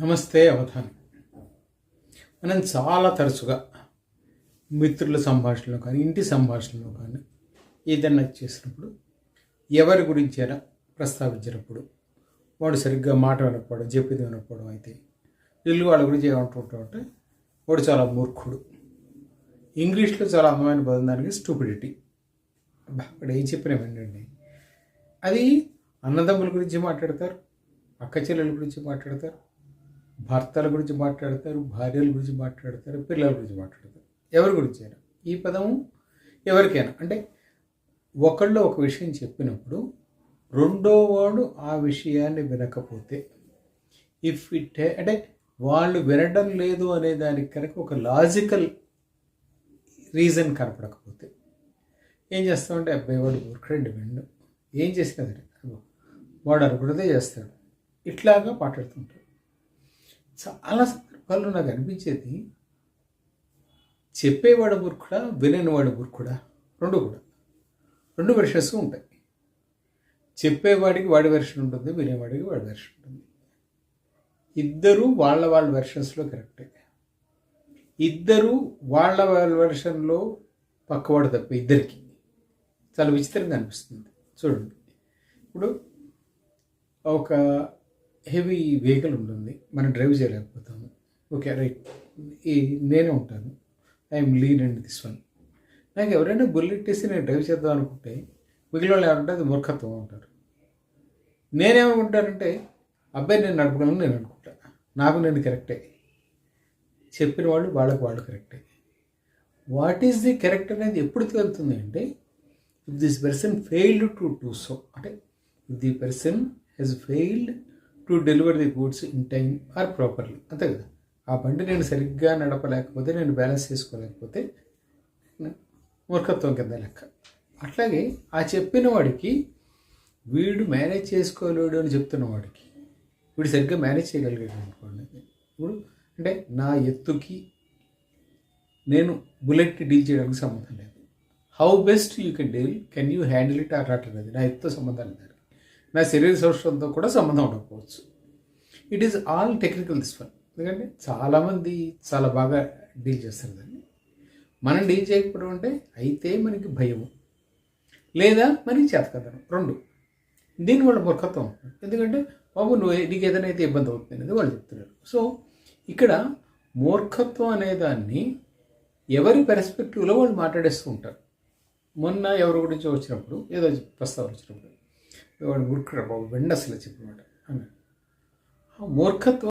నమస్తే అవధాన్. మనం చాలా తరచుగా మిత్రుల సంభాషణలో కానీ ఇంటి సంభాషణలో కానీ ఏదన్నా చేసినప్పుడు ఎవరి గురించైనా ప్రస్తావించినప్పుడు వాడు సరిగ్గా మాట వినకపోవడం చెప్పేది వినకపోవడం అయితే ఇల్లు వాళ్ళ గురించి ఏమంటుంటాం వాడు చాలా మూర్ఖుడు. ఇంగ్లీష్లో చాలా అందమైన పదం దానికి స్టూపిడిటీ. అక్కడ ఏం చెప్పినా వినండి. అది అన్నదమ్ముల గురించి మాట్లాడతారు అక్క చెల్లెల గురించి మాట్లాడతారు భర్తల గురించి మాట్లాడతారు భార్యల గురించి మాట్లాడతారు పిల్లల గురించి మాట్లాడతారు. ఎవరి గురించి అయినా. ఈ పదము ఎవరికైనా. అంటే ఒకళ్ళు ఒక విషయం చెప్పినప్పుడు రెండో వాడు ఆ విషయాన్ని వినకపోతే ఇఫ్ ఇట్ అంటే వాళ్ళు వినడం లేదు అనే దానికి కనుక ఒక లాజికల్ రీజన్ కనపడకపోతే ఏం చేస్తామంటే అబ్బాయి వాడు ఊరికండి విండు ఏం చేసినా సరే. వాడు అనుకున్నదే చేస్తాడు. ఇట్లాగా మాట్లాడుతుంటాడు చాలా సందర్భాల్లో నాకు అనిపించేది చెప్పేవాడు మూర్ఖుడా వినేవాడు మూర్ఖుడా? రెండు కూడా. రెండు వెర్షన్స్ ఉంటాయి. చెప్పేవాడికి వాడి వెర్షన్ ఉంటుంది వినేవాడికి వాడి వెర్షన్ ఉంటుంది. ఇద్దరు వాళ్ళ వాళ్ళ వెర్షన్స్లో కరెక్టే ఇద్దరు వాళ్ళ వాళ్ళ వెర్షన్లో పక్కవాడు తప్ప ఇద్దరికి. చాలా విచిత్రంగా అనిపిస్తుంది. చూడండి. ఇప్పుడు ఒక హెవీ వెహికల్ ఉంటుంది. మనం డ్రైవ్ చేయలేకపోతాము. Okay right. ఈ నేనే ఉంటాను. I'm lean and this one. నాకు ఎవరైనా బుల్లెట్ వేసి నేను డ్రైవ్ చేద్దాం అనుకుంటే మిగిలిన వాళ్ళు ఎవరంటే అది మూర్ఖత్వం అంటారు. నేనేమనుకుంటానంటే అబ్బాయి నేను నడపగలను నేను అనుకుంటా. నాకు నేను కరెక్టే. చెప్పిన వాళ్ళు వాళ్ళకి వాళ్ళు కరెక్టే. వాట్ ఈస్ ది కరెక్ట్ అనేది ఎప్పుడు తేలుతుంది అంటే if this person failed to do so అంటే if the person he's failed to deliver the goods in time or properly అంతే కదా? ఆ బండి నేను సరిగ్గా నడపలేకపోతే నేను బ్యాలెన్స్ చేసుకోలేకపోతే మూర్ఖత్వం కింద లెక్క. అట్లాగే ఆ చెప్పిన వాడికి వీడు మేనేజ్ చేసుకోలేడు అని చెప్తున్న వాడికి వీడు సరిగ్గా మేనేజ్ చేయగలిగాడు అనుకోండి. ఇప్పుడు అంటే నా ఎత్తుకి నేను బుల్లెట్ డీల్ చేయడానికి సంబంధం లేదు. How best you can deal can you handle it ఆ అనేది నా ఎత్తుతో సంబంధం లేదు. నా శరీర సౌష్ఠంతో కూడా సంబంధం ఉండకపోవచ్చు. It is all technical this one ఎందుకంటే చాలామంది చాలా బాగా డీల్ చేస్తారు దాన్ని. మనం డీల్ చేయకపోవడం అంటే అయితే మనకి భయము. లేదా మనకి చేతకదనం రెండు. దీనివల్ల మూర్ఖత్వం. ఎందుకంటే బాబు నువ్వు నీకు ఏదైనా అయితే ఇబ్బంది అవుతుంది అనేది వాళ్ళు చెప్తున్నారు. సో ఇక్కడ మూర్ఖత్వం అనే దాన్ని ఎవరి పెర్స్పెక్టివ్లో వాళ్ళు మాట్లాడేస్తూ ఉంటారు. మొన్న ఎవరి గురించి వచ్చినప్పుడు ఏదో ప్రస్తావన వచ్చినప్పుడు వాడు మూర్ఖుడు బాబు వెండసలు చెప్పమాట చెప్పినమాట అని ఆ మూర్ఖత్వం